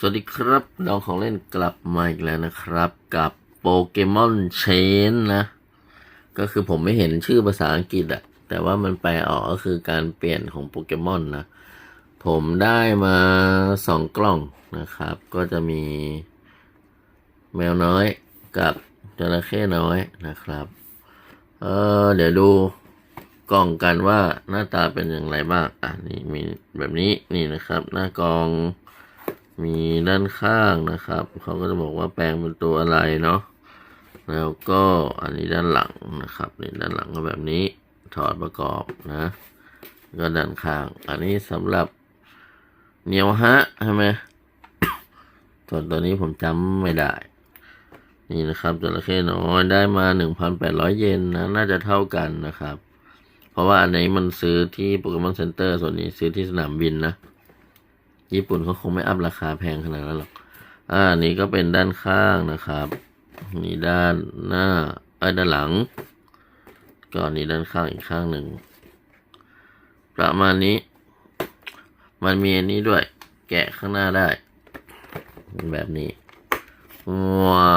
สวัสดีครับน้องของเล่นกลับมาอีกแล้วนะครับ กับโปเกมอนเชนนะ ก็คือผมไม่เห็นชื่อภาษาอังกฤษอะแต่ว่ามันแปลออกก็คือการเปลี่ยนของโปเกมอนนะ ผมได้มาสองกล่องนะครับ ก็จะมีแมวน้อยกับจระเข้น้อยนะครับ เออเดี๋ยวดูกล่องกันว่าหน้าตาเป็นอย่างไรบ้าง อะนี่มีแบบนี้นี่นะครับ หน้ากล่อง มีด้านข้างนะครับ เขาก็จะบอกว่าแปลงเป็นตัวอะไรเนาะแล้วก็อันนี้ด้านหลังนะครับนี่ด้านหลังก็แบบนี้ถอดประกอบนะก็ด้านข้าง อันนี้สำหรับเหนียวฮะใช่ไหมส่วนตัวนี้ผมจำไม่ได้ นี่นะครับจระเข้น้อยได้มาหนึ่งพันแปดร้อยเยนนะ น่าจะเท่ากันนะครับ เพราะว่าอันนี้มันซื้อที่โปเกมอนเซ็นเตอร์ส่วนนี้ซื้อที่สนามบินนะ ญี่ปุ่นเขาคงไม่อัพราคาแพงขนาดนั้นหรอก อ่า นี่ก็เป็นด้านข้างนะครับมีด้านหน้า ไอ้ด้านหลัง ก็นี่ด้านข้างอีกข้างหนึ่ง ประมาณนี้ มันมีอันนี้ด้วย แกะข้างหน้าได้เป็นแบบนี้ ว้า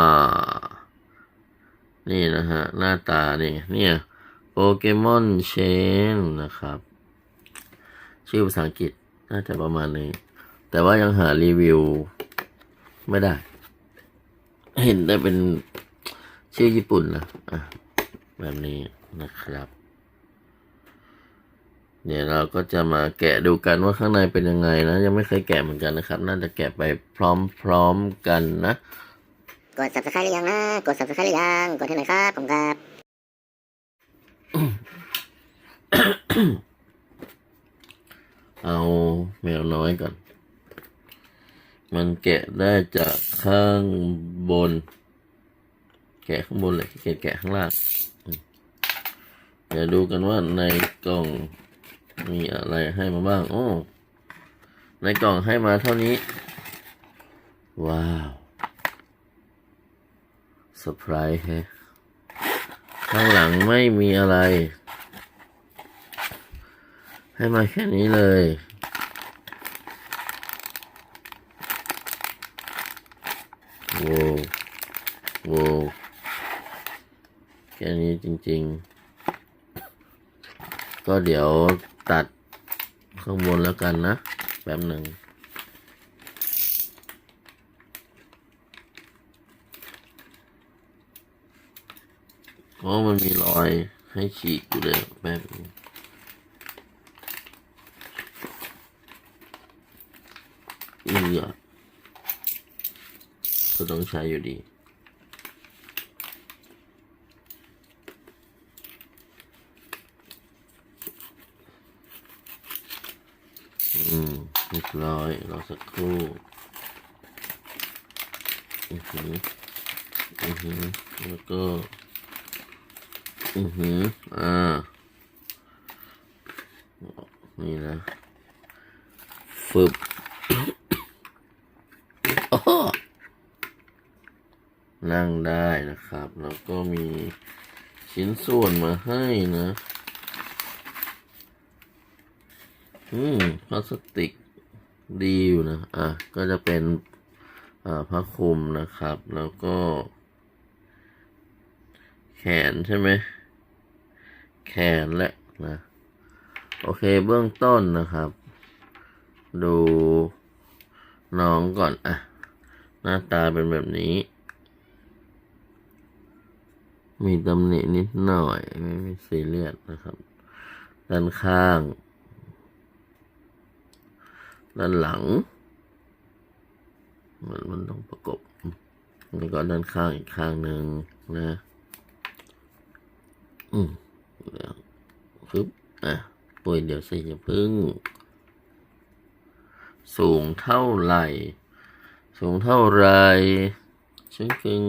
นี่นะฮะ หน้าตานี่เนี่ยโปเกมอนเชนนะครับ ชื่อภาษาอังกฤษน่าจะประมาณนี้ แต่ว่ายังหารีวิว ไม่ได้ เห็นได้เป็นชื่อญี่ปุ่นนะอะแบบนี้นะครับ เดี๋ยวเราก็จะมาแกะดูกันว่าข้างในเป็นยังไงนะ ยังไม่เคยแกะเหมือนกันนะครับ น่าจะแกะไปพร้อมๆกันนะ กด subscribe หรือยังนะ กด subscribe หรือยัง กดให้หน่อยครับผมครับเอาแมวน้อยก่อน มันแกะได้จากข้างบน แกะข้างบนเลยแกะแกะข้างล่างเดี๋ยวดูกันว่าในกล่องมีอะไรให้มาบ้าง โอ้ ในกล่องให้มาเท่านี้ ว้าวเซอร์ไพรส์แฮะข้างหลังไม่มีอะไร ให้มาแค่นี้เลย โว้โว้วแค่นี้จริง ๆ ก็เดี๋ยวตัดข้างบนแล้วกันนะ แป๊บหนึ่งเพราะมันมีรอยให้ฉีกอยู่เลยแป๊บนึงเอือ ก็ต้องใช้อยู่ดี อืมเรียบร้อยรอสักครู่อือหืออือหือแล้วก็ อือหืออ่า นี่นะฟึบอ้โห นั่งได้นะครับ แล้วก็มีชิ้นส่วนมาให้นะ อืมพลาสติกดีอยู่นะ อะ ก็จะเป็นอ่าผ้าคลุมนะครับ แล้วก็ แขนใช่ไหม แขนแหละนะ โอเคเบื้องต้นนะครับ ดูน้องก่อน อะ หน้าตาเป็นแบบนี้ มีตำหนินิดหน่อย ไม่ไม่ซีเรียสนะครับ ด้านข้าง ด้านหลัง มันมันต้องประกบแล้วก็ด้านข้างอีกข้างหนึ่งนะ อืมแล้วปึ๊บอะปุยเดี๋ยวสิอย่าพึ่ง สูงเท่าไหร่ สูงเท่าไหรชิคกิง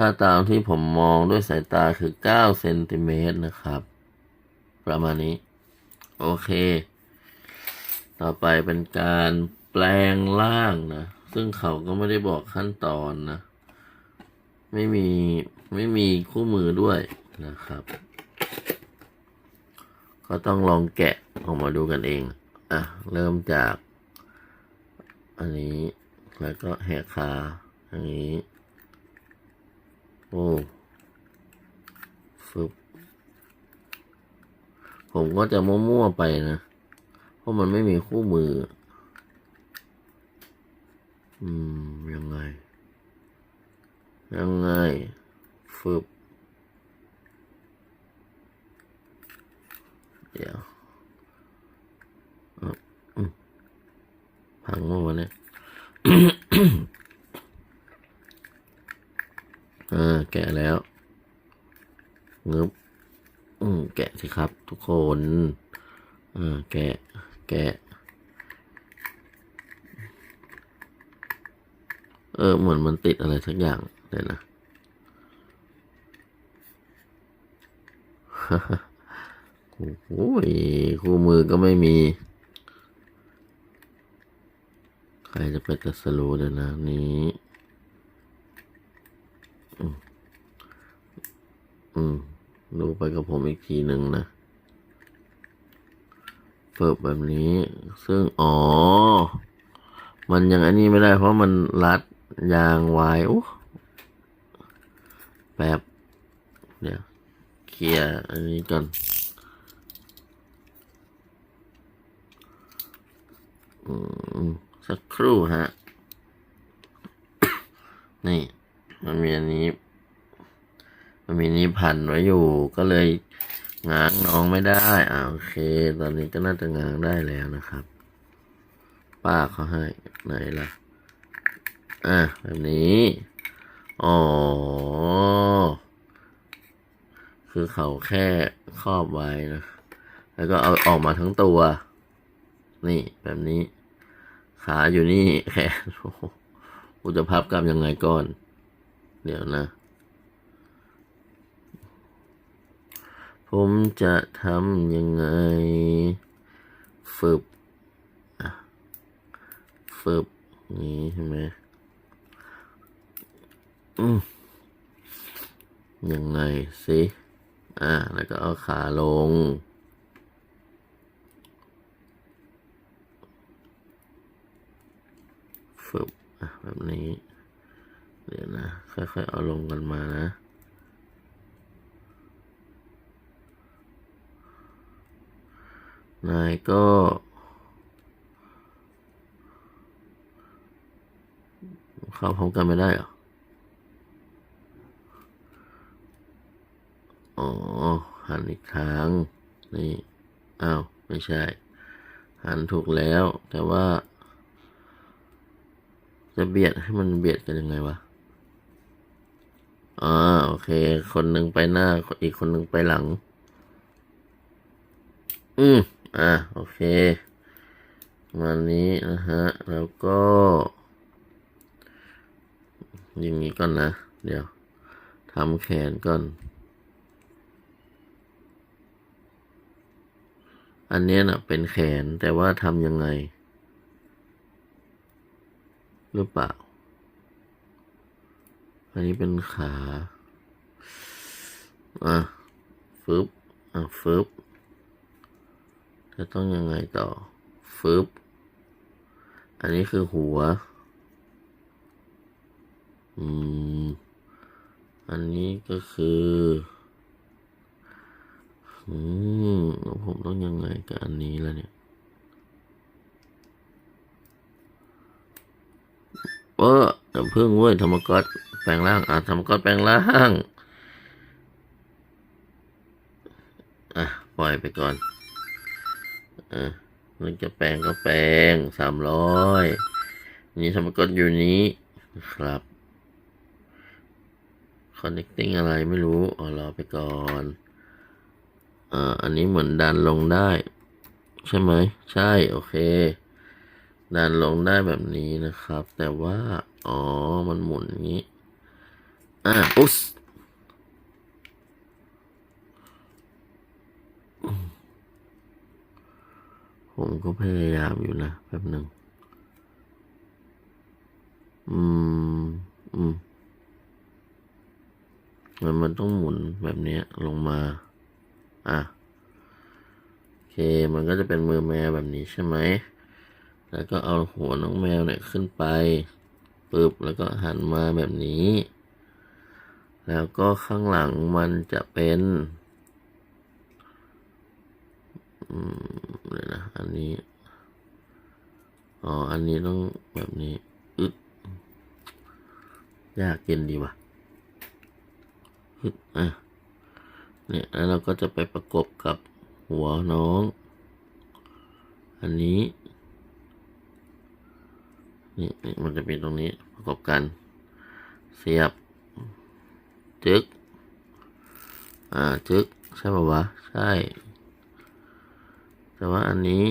ถ้าตามที่ผมมองด้วยสายตาคือเก้าเซนติเมตรนะครับ ประมาณนี้ โอเค ต่อไปเป็นการแปลงร่างนะ ซึ่งเขาก็ไม่ได้บอกขั้นตอนนะ ไม่มีไม่มีคู่มือด้วยนะครับ ก็ต้องลองแกะออกมาดูกันเอง อะ เริ่มจาก อันนี้แล้วก็แหกขาอย่างนี้ โอ้ฟึบผมก็จะมั่วๆไปนะ เพราะมันไม่มีคู่มือ อืม ยังไง ยังไงฟึบเดี๋ยวอะอืมพังมื่วันนี้ อ่าแกะแล้วงึบอืมแกะสิครับ ทุกคนอ่าแกะ แกะ เออ เหมือนมันติดอะไรสักอย่างเดี๋ยนะโอ้โหคู่มือก็ไม่มี ใครจะไปตัดสรูเดี๋ยวนะนี้ อืมดูไปกับผมอีกทีหนึ่งนะเปิดแบบนี้ ซึ่ง อ๋อ มันยังอันนี้ไม่ได้เพราะมันรัดยางไว้โอ้แป๊บเดี๋ยวเคลียร์อันนี้ก่อนอืมสักครู่ฮะ นี่ มันมีอันนี้ มันมีนี้พันไว้อยู่ ก็เลยง้างน้องไม่ได้อ่าโอเค ตอนนี้ก็น่าจะง้างได้แล้วนะครับ ป้าเขาให้ไหนล่ะ อะแบบนี้อ๋อ คือเขาแค่ครอบไว้นะ แล้วก็เอาออกมาทั้งตัว นี่แบบนี้ ขาอยู่นี่แขนกูจะพับกลับยังไงก่อน เดี๋ยวนะ ผมจะทำยังไง ฝึบฝึบนี้ใช่ไหมอืยังไงสิอ่า แล้วก็เอาขาลง ฝึบอะแบบนี้ เดี๋ยวนะ ค่อยๆเอาลงกันมานะนายก็ เข้าพร้อมกันไม่ได้เหรอ อ๋อ หันอีกทาง นี่ อ้าว ไม่ใช่ หันถูกแล้ว แต่ว่า จะเบียดให้มันเบียดกันยังไงวะ อ่าโอเค คนหนึ่งไปหน้า อีกคนหนึ่งไปหลัง อืมอ่าโอเคมานี้นะฮะ แล้วก็อย่างนี้ก่อนนะ เดี๋ยวทำแขนก่อน อันเนี้ยนะเป็นแขนแต่ว่าทำยังไง หรือเปล่า อันนี้เป็นขา อะฟึบอะฟึบจะต้องยังไงต่อฟึบอันนี้คือหัว อืม อันนี้ก็คือ อืมแล้วผมต้องยังไงกับอันนี้ล่ะเนี่ยเออแต่เพิ่งเว้ยธรรมก๊อต ลงร่างอะธรรมก๊อตแปลงร่างอะปล่อยไปก่อนเอะมันจะแปลงก็แปลงสามร้อยนี่ธรรมก๊อตอยู่นี้นะครับ connecting อะไรไม่รู้อ๋อรอไปก่อนอ่าอันนี้เหมือนดันลงได้ ใช่ไหม ใช่ โอเค ดันลงได้แบบนี้นะครับ แต่ว่า อ๋อ มันหมุนอย่างนี้ อะอุ๊สผมก็พยายามอยู่นะแป๊บหนึ่ง อืม อืม มันมันต้องหมุนแบบนี้ลงมา อะ โอเค มันก็จะเป็นมือแม่แบบนี้ใช่ไหม แล้วก็เอาหัวน้องแมวเนี่ยขึ้นไปปึ๊บ แล้วก็หันมาแบบนี้ แล้วก็ข้างหลังมันจะเป็นอืมเลยนะ อันนี้ อ๋อ อันนี้ต้องแบบนี้ อึดยากเย็นดีว่ะอึดอะ เนี่ย แล้วเราก็จะไปประกบกับหัวน้อง อันนี้ นี่นี่มันจะเป็นตรงนี้ประกบกัน เสียบ จึกอ่าจึกใช่ป่าวะ ใช่ แต่ว่าอันนี้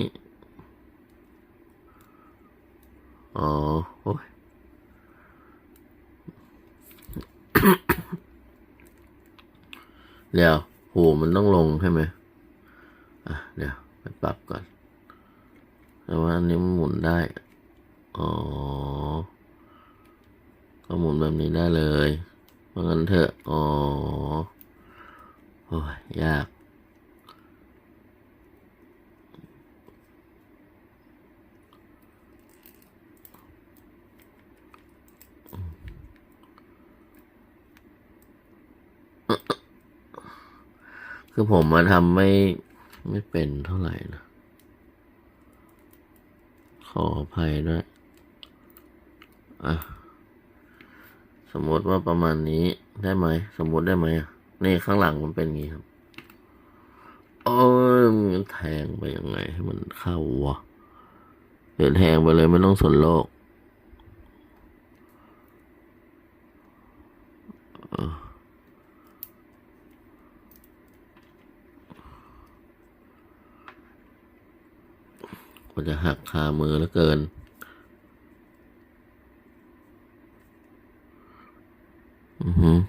อ๋อโอ้ยเดี๋ยวหูมันต้องลงใช่ไหมอะ เดี๋ยวไปปรับก่อน แต่ว่าอันนี้มันหมุนได้ อ๋อ ก็หมุนแบบนี้ได้เลย เพรางั้นเถอะ อ๋อ โอ้ย ยาก คือผมมาทำไม่ ไม่เป็นเท่าไหร่นะ ขออภัยด้วย อะ มมติว่าประมาณนี้ได้ไหม สมมติได้ไหมนี่ข้างหลังมันเป็นงงี้ครับโอ้ยมันแทงไปยังไง ให้มันเข้าวะเดี๋ยวแทงไปเลยไม่ต้องสนโลกมันจะหักคามือแล้วเกิน อือฮึ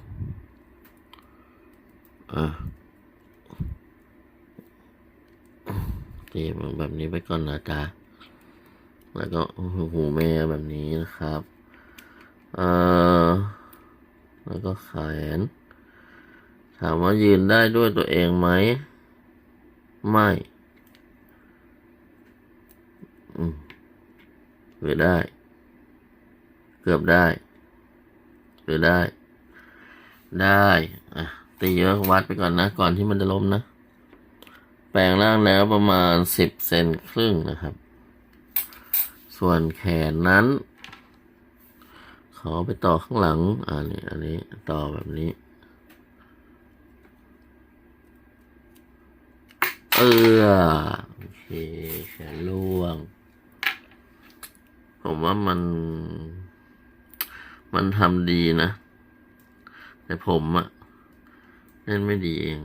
อะตีมันแบบนี้ไปก่อนนะจ๊ะแล้วก็หูแม่แบบนี้นะครับเอ่อแล้วก็แขน ถามว่ายืนได้ด้วยตัวเองไหม ไม่อืมหรือได้ เกือบได้ หรือได้ ได้อะตีเยอะวัดไปก่อนนะ ก่อนที่มันจะล้มนะ แปลงร่างแล้วประมาณสิบเซนครึ่งนะครับ ส่วนแขนนั้น ขอไปต่อข้างหลังอ่านี่อันนี้ต่อแบบนี้ เออโอเคแขนล่วง ผมว่ามัน มันทำดีนะ แต่ผมอะเล่นไม่ดีเอง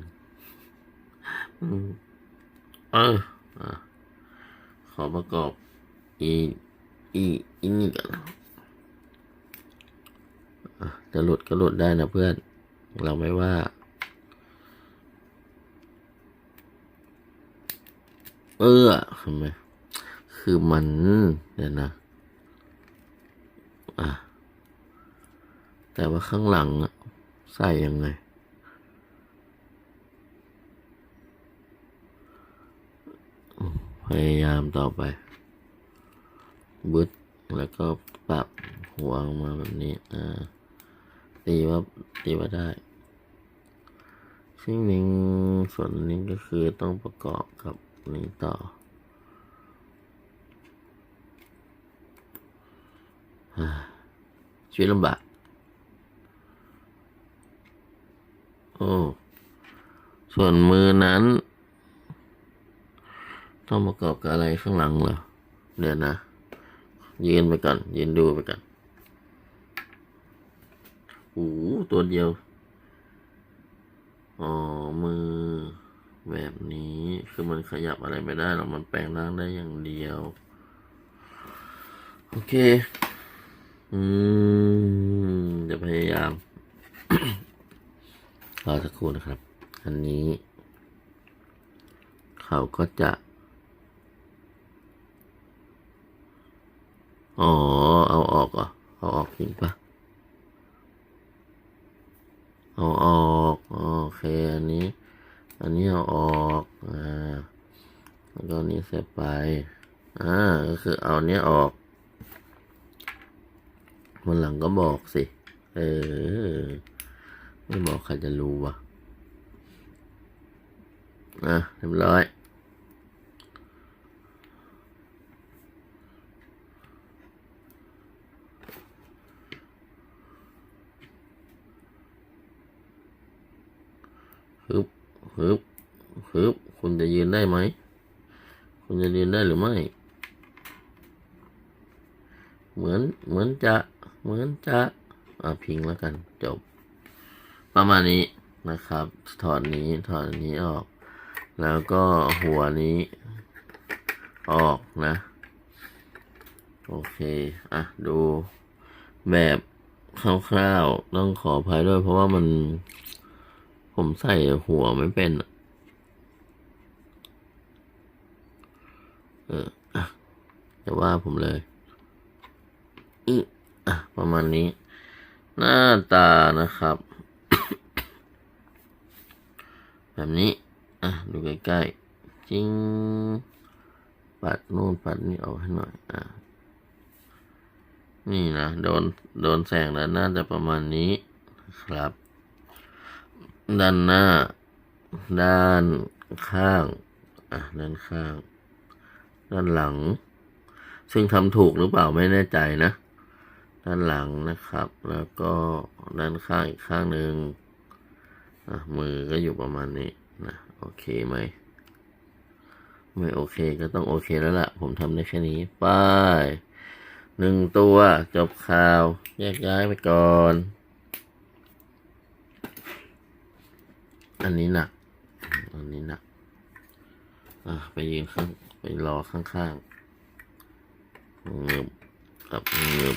เออขอประกอบ อีอีอีนี่กันอะจะหลุดก็หลุดได้นะเพื่อน เราไม่ว่า เออทำไมคือมันเดี๋ยวนะอะแต่ว่าข้างหลังอะ ใส่ยังไง พยายามต่อไป บึดแล้วก็ปรับหัวออกมาแบบนี้ อ่า ตีว่าตีว่าได้สิ่งหนึ่งส่วนนี้ก็คือต้องประกอบกับนี้ต่ออ่าชีวิตลำบาก โอ้ ส่วนมือนั้น ต้องประกอบกับอะไรข้างหลังเหรอเดี๋ยวนะ ยืนไปก่อน ยืนดูไปก่อนโอ้ตัวเดียว อ๋อ มือแบบนี้คือมันขยับอะไรไม่ได้หรอกมันแปลงร่างได้อย่างเดียว โอเค อืมจะพยายาม รอสักครู่นะครับ อันนี้ เขาก็จะ อ๋อ เอาออกอะเอาออกจริงปะเอาออกโอเคอันนี้ อันนี้เอาออกอ่าแล้วก็นี้เสียบไปอ่าก็คือเอาเนี้ยออกวันหลังก็บอกสิ ใครจะรู้วะอะเรียบร้อย ฮึบฮึบฮึบคุณจะยืนได้ไหม คุณจะยืนได้หรือไม่ เหมือน เหมือนจะ เหมือนจะอะพิงแล้วกัน จบ ประมาณนี้นะครับ ถอดนี้ถอดนี้ออก แล้วก็หัวนี้ออกนะ โอเค อะ ดูแบบคร่าวๆต้องขออภัยด้วย เพราะว่ามันผมใส่หัวไม่เป็น เอออะจะว่าผมเลยอืออะ ประมาณนี้ หน้าตานะครับ แบบนี้ อะ ดูใกล้ๆ จริง ปัดนู่นปัดนี่ออกให้หน่อย อะ นี่นะ โดน โดนแสงแล้วน่าจะประมาณนี้ครับ ด้านหน้า ด้านข้าง อะ ด้านข้าง ด้านหลัง ซึ่งทำถูกหรือเปล่าไม่แน่ใจนะ ด้านหลังนะครับ แล้วก็ด้านข้างอีกข้างหนึ่ง อะมือก็อยู่ประมาณนี้นะโอเคไหมไม่โอเคก็ต้องโอเคแล้วล่ะ ผมทำได้แค่นี้ไป้ายหนึ่งตัวจบข่าว แยกย้ายไปก่อน อันนี้หนัก อันนี้หนัก อะ ไปยืนข้าง ไปรอข้างๆเงืบกับเงืบ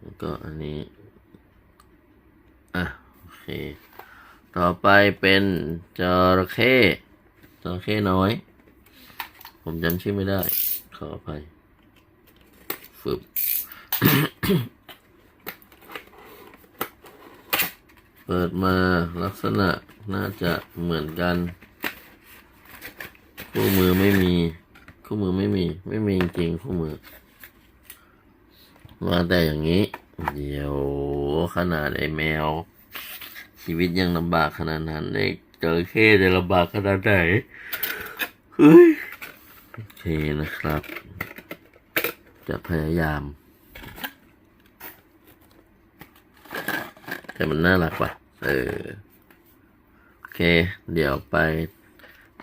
แล้วก็อันนี้ อะ ต่อไปเป็นจระเข้จระเข้น้อย ผมจำชื่อไม่ได้ ขออภัยฝึบเปิดมาลักษณะน่าจะเหมือนกัน คู่มือไม่มี คู่มือไม่มี ไม่มีจริงๆคู่มือ มาแต่อย่างนี้ เดี๋ยวขนาดไอ้แมว ชีวิตยังลำบากขนาดนั้นเด็กจระเข้จะลำบากขนาดไหนเฮ้ยโอเคนะครับ จะพยายาม แต่มันน่ารักว่ะ เออ โอเค เดี๋ยวไป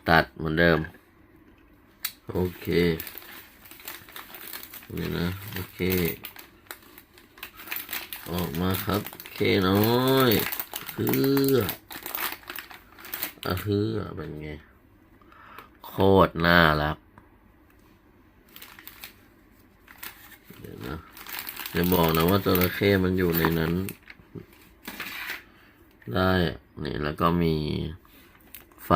ตัดเหมือนเดิม โอเคนี่นะ โอเค ออกมาครับ โอเคน้อย ฮืออะเฮือเป็นไง โคตรน่ารัก เดี๋ยวนะจะบอกนะว่าจระเข้มันอยู่ในนั้น ได้นี่แล้วก็มีไฟ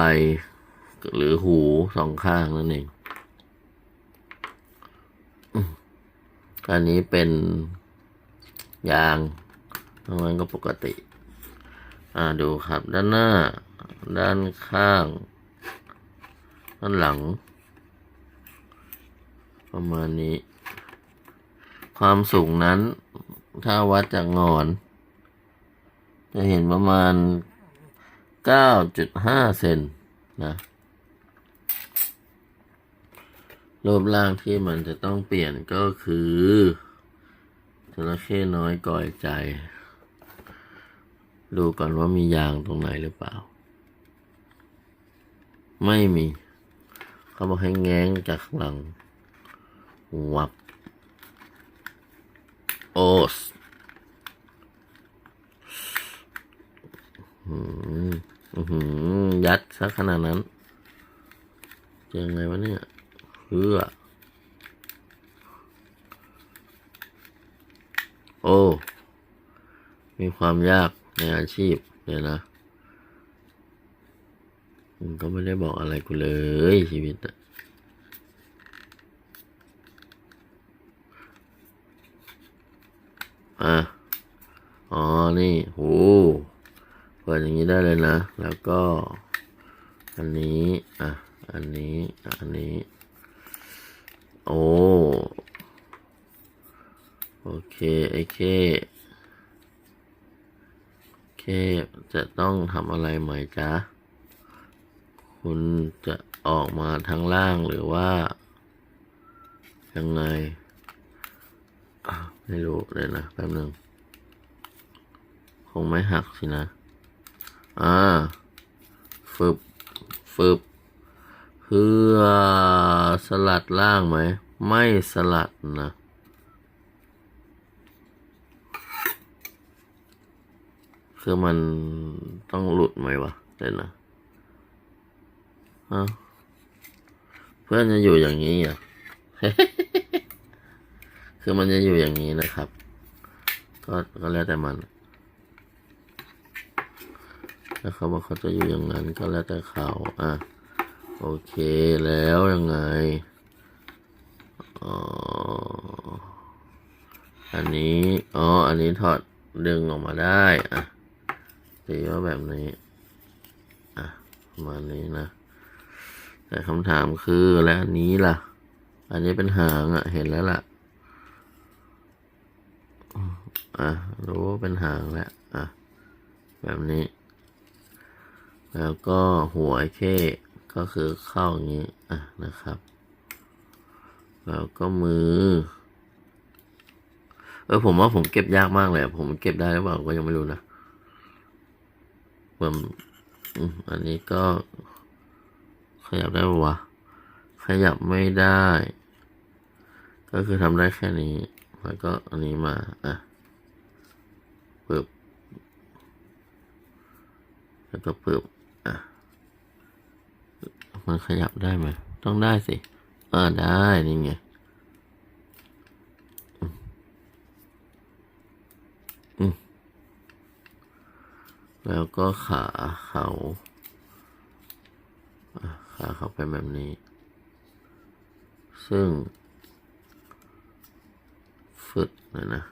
หรือหูสองข้างนั่นเองอันนี้เป็นยางตรงนั้นก็ปกติ อ่าดูครับด้านหน้า ด้านข้าง ด้านหลัง ประมาณนี้ ความสูงนั้น ถ้าวัดจากงอน จะเห็นประมาณ 9.5 เซนนะรูปร่างที่มันจะต้องเปลี่ยนก็คือจระเข้น้อยก่อยใจ ดูก่อนว่ามียางตรงไหนหรือเปล่า ไม่มี เขาบอกให้แง้งจากข้างหลัง วับ โอสอืมอื้อหือยัดซะขนาดนั้นจะยังไงวะเนี่ยเพื่อโอ้ มีความยาก ในอาชีพเนี่ยนะมันก็ไม่ได้บอกอะไรกูเลยชีวิตอะอะ อ๋อ นี่โหเปิดอย่างนี้ได้เลยนะ แล้วก็ อันนี้ อะ อันนี้ อันนี้ โอ้ โอเคไอ้เคเค จะต้องทำอะไรไหมจ๊ะ คุณจะออกมาทางล่างหรือว่า ยังไง ไม่รู้เลยนะแป๊บหนึ่งคงไม่หักสินะ อ่าฟึบฟึบ เพื่อสลัดล่างไหม ไม่สลัดนะ คือมันต้องหลุดไหมวะเดี๋ยวนะเอ้าเพื่อนจะอยู่อย่างนี้อะคือมันจะอยู่อย่างนี้นะครับ ก็ก็แล้วแต่มันถ้าเขาบอกเขาจะอยู่อย่างนั้นก็แล้วแต่เขาอะโอเคแล้วยังไงอ๋ออันนี้ อ๋อ อันนี้ถอดดึงออกมาได้ อะ ตีว่าแบบนี้ อะประมาณนี้นะ แต่คำถามคือแล้วอันนี้ล่ะ อันนี้เป็นหางอะ เห็นแล้วล่ะ อะ รู้ว่าเป็นหางแล้ว อะ แบบนี้ แล้วก็หัวเข้ ก็คือเข้าอย่างนี้ อะนะครับ แล้วก็มือเออผมว่าผมเก็บยากมากเลย ผมเก็บได้หรือเปล่าก็ยังไม่รู้นะ มอืมอันนี้ก็ขยับได้ปะวะ ขยับไม่ได้ ก็คือทำได้แค่นี้ แล้วก็อันนี้มา อะปึ๊บแล้วก็ปึ๊บอะ มันขยับได้ไหม ต้องได้สิ อ่าได้ นี่ไง อืมอืม แล้วก็ขาเขาขาเขาเป็นแบบนี้ ซึ่งฟึดเลยนะ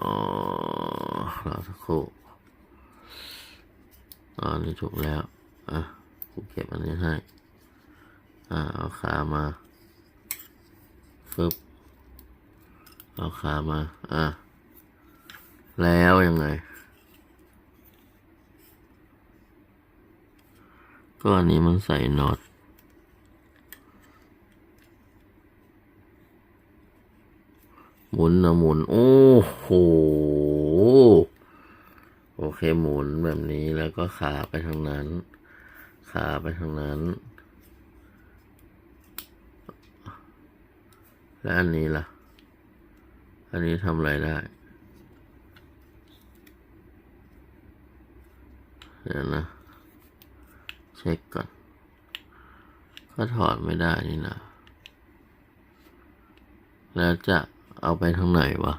อ๋อรอสักครู่อ๋อนี่ถูกแล้ว อะกูเก็บอันนี้ให้ อ่า เอาขามาฟึบเอาขามา อะ แล้วยังไง ก็อันนี้มันใส่น็อตหมุนนะหมุน โอ้โห โอเคหมุนแบบนี้แล้วก็ขาไปทางนั้น ขาไปทางนั้น แล้วอันนี้ล่ะ อันนี้ทำอะไรได้ เดี๋ยวนะเช็คก่อน ก็ถอดไม่ได้นี่นะ แล้วจะเอาไปทางไหนวะ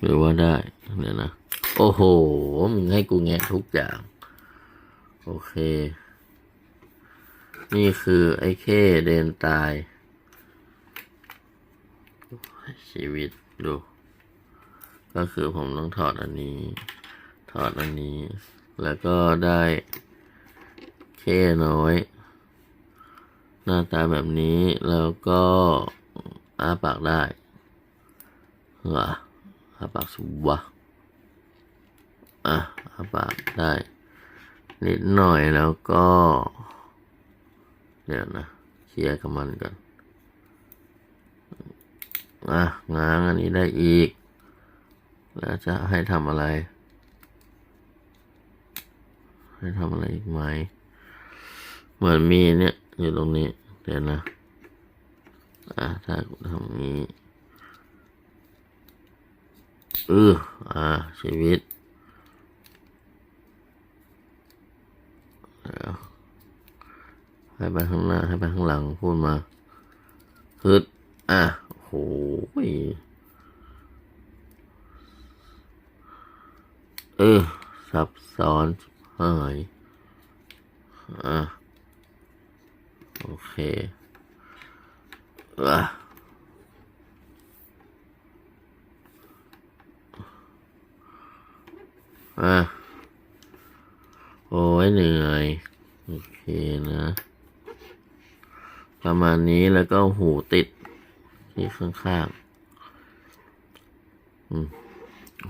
หรือว่าได้เดี๋ยวนะ โอ้โห มึงให้กูแงะทุกอย่าง โอเค นี่คือไอ้เข้เดนตาย ชีวิตดู ก็คือผมต้องถอดอันนี้ ถอดอันนี้ แล้วก็ได้เข้น้อย หน้าตาแบบนี้แล้วก็อ้าปากได้เหรออ้าปากสุวะอะอ้าปากได้ นิดหน่อยแล้วก็ เดี๋ยวนะเคลียร์กับมันก่อนอะง้างอันนี้ได้อีก แล้วจะให้ทำอะไร ให้ทำอะไรอีกไหม เหมือนมีเนี่ย อยู่ตรงนี้ เดี๋ยวนะ อะถ้าทำงนี้เอออ่า ชีวิตเดี๋ยวให้ไปข้างหน้า ให้ไปข้างหลัง พูดมาฮึดอะโห เออซับซ้อนหายอะโอเคอะอะโอ้ยเหนื่อย โอเคนะ ประมาณนี้แล้วก็หูติดที่ข้างๆ อืม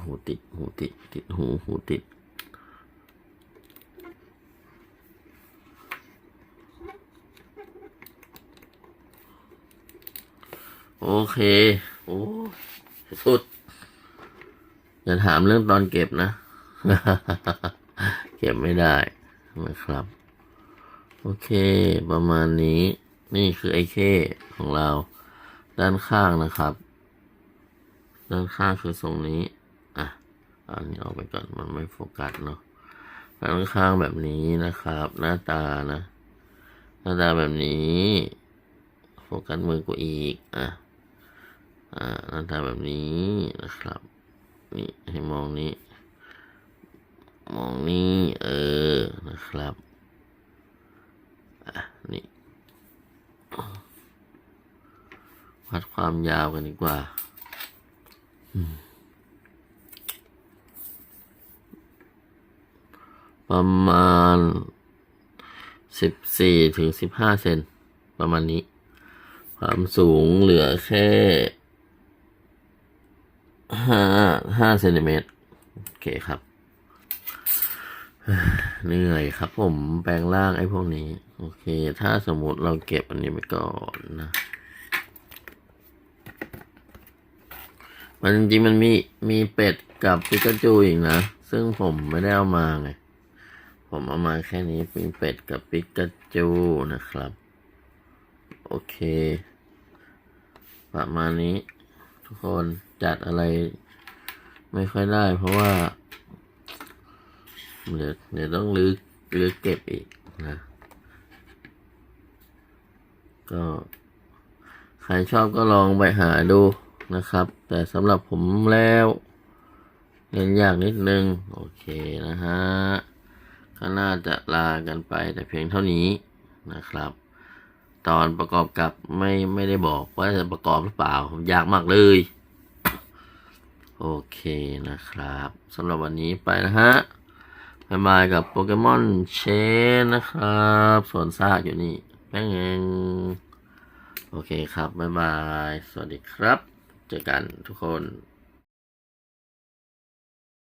หูติดหูติดติดหูหูติดโอเค โอ้สุด อย่าถามเรื่องตอนเก็บนะ เก็บไม่ได้นะครับ โอเค ประมาณนี้ นี่คือไอเข้ของเรา ด้านข้างนะครับ ด้านข้างคือทรงนี้ อันนี้ออกไปก่อนมันไม่โฟกัสเนาะด้านข้างแบบนี้นะครับ หน้าตานะ หน้าตาแบบนี้ โฟกัสมือกูอีกอะอ่าหน้าตาแบบนี้นะครับ นี่ให้มองนี้ มองนี่เออนะครับอะนี่วัดความยาวกันดีกว่า อืม ประมาณสิบสี่ถึงสิบห้าเซนประมาณนี้ ความสูงเหลือแค่ห้าห้าเซนติเมตรโอเคครับเหนื่อยครับผมแปลงร่างไอ้พวกนี้ โอเค ถ้าสมมติเราเก็บอันนี้ไปก่อนนะ มันจริงมันมีมีเป็ดกับปิกาจูอีกนะ ซึ่งผมไม่ได้เอามาไง ผมเอามาแค่นี้มีเป็ดกับปิกาจูนะครับ โอเค ประมาณนี้ ทุกคนจัดอะไร ไม่ค่อยได้ เพราะว่าเดี๋ยวเดี๋ยวต้องรื้อรื้อเก็บอีกนะ ก็ใครชอบก็ลองไปหาดูนะครับ แต่สำหรับผมแล้วเล่นยากนิดนึง โอเคนะฮะ ก็น่าจะลากันไปแต่เพียงเท่านี้นะครับ ตอนประกอบกับไม่ไม่ได้บอกว่าจะประกอบหรือเปล่ายากมากเลย โอเคนะครับสำหรับวันนี้ไปนะฮะบายบายกับโปเกมอนเชนนะครับสวนซากอยู่นี่แป้งเองโอเคครับบายบาย สวัสดีครับ เจอกันทุกคน